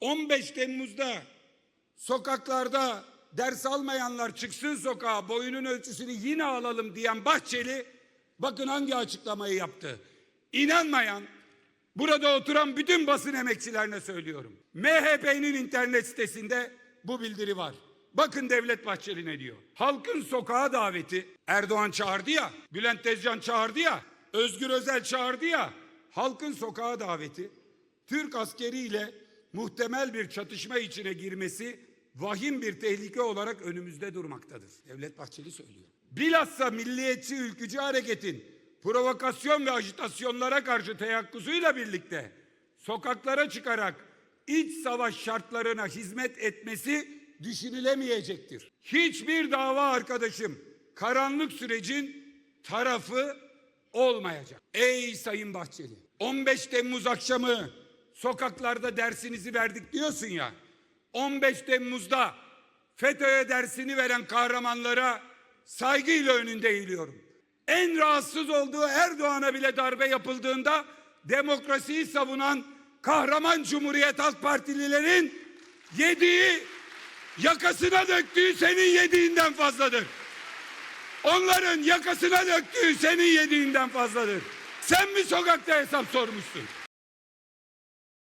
15 Temmuz'da sokaklarda ders almayanlar çıksın sokağa boyunun ölçüsünü yine alalım diyen Bahçeli bakın hangi açıklamayı yaptı. İnanmayan burada oturan bütün basın emekçilerine söylüyorum. MHP'nin internet sitesinde bu bildiri var. Bakın Devlet Bahçeli ne diyor. Halkın sokağa daveti Erdoğan çağırdı ya, Bülent Tezcan çağırdı ya, Özgür Özel çağırdı ya. Halkın sokağa daveti Türk askeriyle muhtemel bir çatışma içine girmesi vahim bir tehlike olarak önümüzde durmaktadır. Devlet Bahçeli söylüyor. Bilhassa milliyetçi ülkücü hareketin provokasyon ve ajitasyonlara karşı teyakkuzuyla birlikte sokaklara çıkarak iç savaş şartlarına hizmet etmesi düşünülemeyecektir. Hiçbir dava arkadaşım karanlık sürecin tarafı olmayacak. Ey Sayın Bahçeli 15 Temmuz akşamı sokaklarda dersinizi verdik diyorsun ya. 15 Temmuz'da FETÖ'ye dersini veren kahramanlara saygıyla önünde eğiliyorum. En rahatsız olduğu Erdoğan'a bile darbe yapıldığında demokrasiyi savunan kahraman Cumhuriyet Halk Partililerin yediği yakasına döktüğü senin yediğinden fazladır. Onların yakasına döktüğü senin yediğinden fazladır. Sen mi sokakta hesap sormuşsun?